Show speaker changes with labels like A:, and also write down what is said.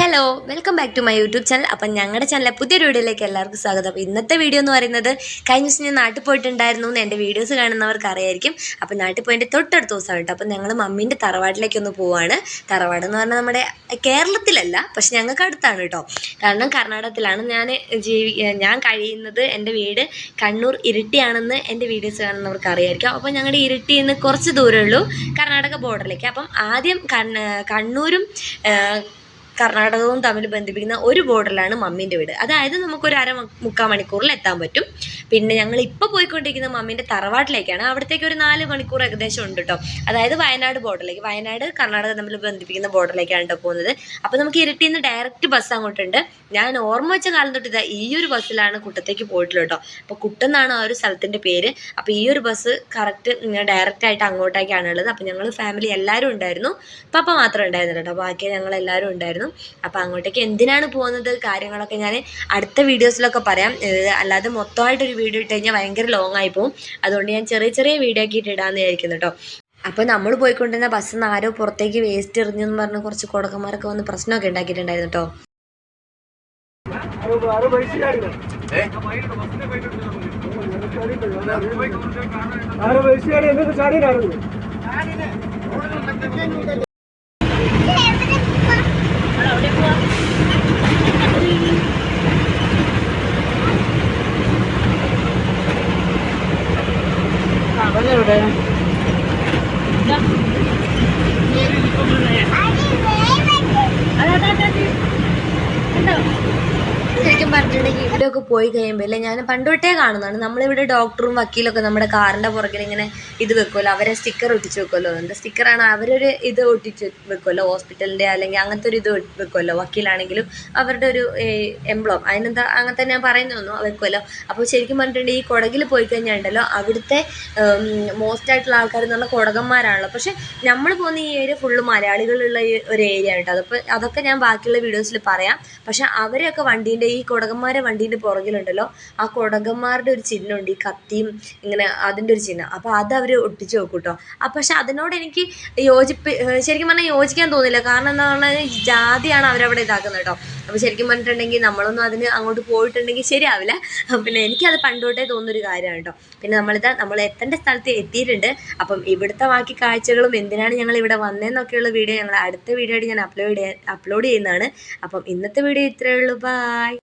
A: Hello welcome back to my YouTube channel അപ്പം ഞങ്ങളുടെ ചാനലിലെ പുതിയൊരു വീഡിയോയിലേക്ക് എല്ലാവർക്കും സ്വാഗതം. അപ്പോൾ ഇന്നത്തെ വീഡിയോ എന്ന് പറയുന്നത് കഴിഞ്ഞ ദിവസം ഞാൻ നാട്ടിൽ പോയിട്ടുണ്ടായിരുന്നു എന്ന് എന്റെ വീഡിയോസ് കാണുന്നവർക്ക് അറിയായിരിക്കും. അപ്പം നാട്ടിൽ പോയതിന്റെ തൊട്ടടുത്ത ദിവസമാണ് കേട്ടോ അപ്പം ഞങ്ങൾ മമ്മീന്റെ തറവാട്ടിലേക്കൊന്ന് പോവാണ്. തറവാട് എന്ന് പറഞ്ഞാൽ നമ്മുടെ കേരളത്തിലല്ല പക്ഷെ ഞങ്ങൾക്ക് അടുത്താണ് കേട്ടോ കാരണം കർണാടകത്തിലാണ് ഞാൻ ജീവി ഞാൻ കഴിയുന്നത് എന്റെ വീട് കണ്ണൂർ ഇരിട്ടിയാണെന്ന് എന്റെ വീഡിയോസ് കാണുന്നവർക്ക് അറിയായിരിക്കും. അപ്പോൾ ഞങ്ങളുടെ ഇരിട്ടിയിൽ നിന്ന് കുറച്ച് ദൂരമുള്ളൂ കർണാടക ബോർഡറിലേക്ക് അപ്പം ആദ്യം കണ്ണൂരും കർണാടകവും തമ്മിൽ ബന്ധിപ്പിക്കുന്ന ഒരു ബോർഡറിലാണ് മമ്മീന്റെ വീട്. അതായത് നമുക്കൊരു അര മുക്കാൽ മണിക്കൂറിൽ എത്താൻ പറ്റും. പിന്നെ ഞങ്ങൾ ഇപ്പോൾ പോയിക്കൊണ്ടിരിക്കുന്ന മമ്മീന്റെ തറവാട്ടിലേക്കാണ്. അവിടത്തേക്ക് ഒരു നാല് മണിക്കൂർ ഏകദേശം ഉണ്ട് കേട്ടോ അതായത് വയനാട് ബോർഡറിലേക്ക് വയനാട് കർണാടക തമ്മിൽ ബന്ധിപ്പിക്കുന്ന ബോർഡറിലേക്കാണ് കേട്ടോ പോകുന്നത്. അപ്പോൾ നമുക്ക് ഇരട്ടിയിൽ നിന്ന് ഡയറക്റ്റ് ബസ് അങ്ങോട്ടുണ്ട്. ഞാൻ ഓർമ്മ വെച്ച കാലം തൊട്ട് ഇതാ ഈ ഒരു ബസ്സിലാണ് കുട്ടത്തേക്ക് പോയിട്ടുള്ളത് കേട്ടോ അപ്പോൾ കുട്ടെന്നാണ് ആ ഒരു സ്ഥലത്തിന്റെ പേര്. അപ്പോൾ ഈ ഒരു ബസ് കറക്റ്റ് ഡയറക്റ്റ് ആയിട്ട് അങ്ങോട്ടേക്കാണ് ഉള്ളത്. അപ്പോൾ ഞങ്ങൾ ഫാമിലി എല്ലാവരും ഉണ്ടായിരുന്നു. പപ്പ മാത്രം ഉണ്ടായിരുന്നില്ല കേട്ടോ ബാക്കി ഞങ്ങൾ എല്ലാവരും ഉണ്ടായിരുന്നു. അപ്പോൾ അങ്ങോട്ടേക്ക് എന്തിനാണ് പോകുന്നത്? കാര്യങ്ങളൊക്കെ ഞാൻ അടുത്ത വീഡിയോസിലൊക്കെ പറയാം. അല്ലാതെ മൊത്തമായിട്ടൊരു വീഡിയോ ഇട്ട് കഴിഞ്ഞാൽ ഭയങ്കര ലോങ് ആയി പോകും അതുകൊണ്ട് ഞാൻ ചെറിയ ചെറിയ വീഡിയോ ഒക്കെ ഇട്ട് ഇടാമെന്ന് വിചാരിക്കുന്നു കേട്ടോ. അപ്പോൾ നമ്മൾ പോയിക്കൊണ്ടിരുന്ന ബസ്സിൽ നിന്ന് ആരോ പുറത്തേക്ക് വേസ്റ്റ് എറിഞ്ഞു എന്ന് പറഞ്ഞ് കുറച്ച് കൊടക്കന്മാരൊക്കെ വന്ന് പ്രശ്നമൊക്കെ ഉണ്ടാക്കിയിട്ടുണ്ടായിരുന്നു കേട്ടോ. ശരിക്കും ഇവിടെയൊക്കെ പോയി കഴിയുമ്പോൾ ഞാൻ പണ്ട് തൊട്ടേ കാണുന്നതാണ്. നമ്മളിവിടെ ഡോക്ടറും വക്കീലൊക്കെ നമ്മുടെ കാറിന്റെ പുറകിൽ ഇങ്ങനെ ഇത് വെക്കുമല്ലോ അവരെ സ്റ്റിക്കർ ഒട്ടിച്ച് വെക്കുമല്ലോ എന്താ സ്റ്റിക്കറാണ് അവരൊരു ഇത് ഒട്ടിച്ച് വെക്കുമല്ലോ ഹോസ്പിറ്റലിന്റെ അല്ലെങ്കിൽ അങ്ങനത്തെ ഒരു ഇത് വെക്കുമല്ലോ വക്കീലാണെങ്കിലും അവരുടെ ഒരു എംബ്ലം അതിനെന്താ അങ്ങനത്തെ ഞാൻ പറയുന്നു വെക്കുമല്ലോ അപ്പോൾ ശരിക്കും പറഞ്ഞിട്ടുണ്ടെങ്കിൽ ഈ കുടകിൽ പോയി കഴിഞ്ഞാൽ ഉണ്ടല്ലോ അവിടുത്തെ മോസ്റ്റ് ആയിട്ടുള്ള ആൾക്കാർ എന്ന് പറഞ്ഞാൽ കുടകന്മാരാണല്ലോ. പക്ഷെ നമ്മൾ പോകുന്ന ഈ ഏരിയ ഫുള്ള് മലയാളികളുള്ള ഒരു ഏരിയ ആണ് കേട്ടോ. അതപ്പോൾ അതൊക്കെ ഞാൻ ബാക്കിയുള്ള വീഡിയോസിൽ പറയാം. പക്ഷേ അവരെയൊക്കെ വണ്ടീന്റെ ഈ കുടകന്മാരെ വണ്ടീന്റെ പുറകിലുണ്ടല്ലോ. ആ കുടകന്മാരുടെ ഒരു ചിഹ്നമുണ്ട് ഈ കത്തിയും ഇങ്ങനെ അതിന്റെ ഒരു ചിഹ്നം. അപ്പോൾ അത് അവർ ഒട്ടിച്ച് വെക്കും കേട്ടോ അപ്പം പക്ഷെ അതിനോട് എനിക്ക് യോജിപ്പ് ശരിക്കും പറഞ്ഞാൽ യോജിക്കാൻ തോന്നില്ല. കാരണം എന്താ പറഞ്ഞാൽ ജാതിയാണ് അവരവിടെ ഇതാക്കുന്നത് കേട്ടോ. അപ്പോൾ ശരിക്കും പറഞ്ഞിട്ടുണ്ടെങ്കിൽ നമ്മളൊന്നും അതിന് അങ്ങോട്ട് പോയിട്ടുണ്ടെങ്കിൽ ശരിയാവില്ല. പിന്നെ എനിക്കത് പണ്ടോട്ടേ തോന്നുന്നൊരു കാര്യമാണ് കേട്ടോ. പിന്നെ നമ്മളിതാ നമ്മൾ എത്തേണ്ട സ്ഥലത്ത് എത്തിയിട്ടുണ്ട്. അപ്പം ഇവിടുത്തെ ബാക്കി കാഴ്ചകളും എന്തിനാണ് ഞങ്ങൾ ഇവിടെ വന്നതെന്നൊക്കെയുള്ള വീഡിയോ ഞങ്ങൾ അടുത്ത വീഡിയോ ആയിട്ട് ഞാൻ അപ്ലോഡ് അപ്ലോഡ് ചെയ്യുന്നതാണ്. അപ്പം ഇന്നത്തെ വീഡിയോ ഇത്രയേ ഉള്ളൂ. ബായ്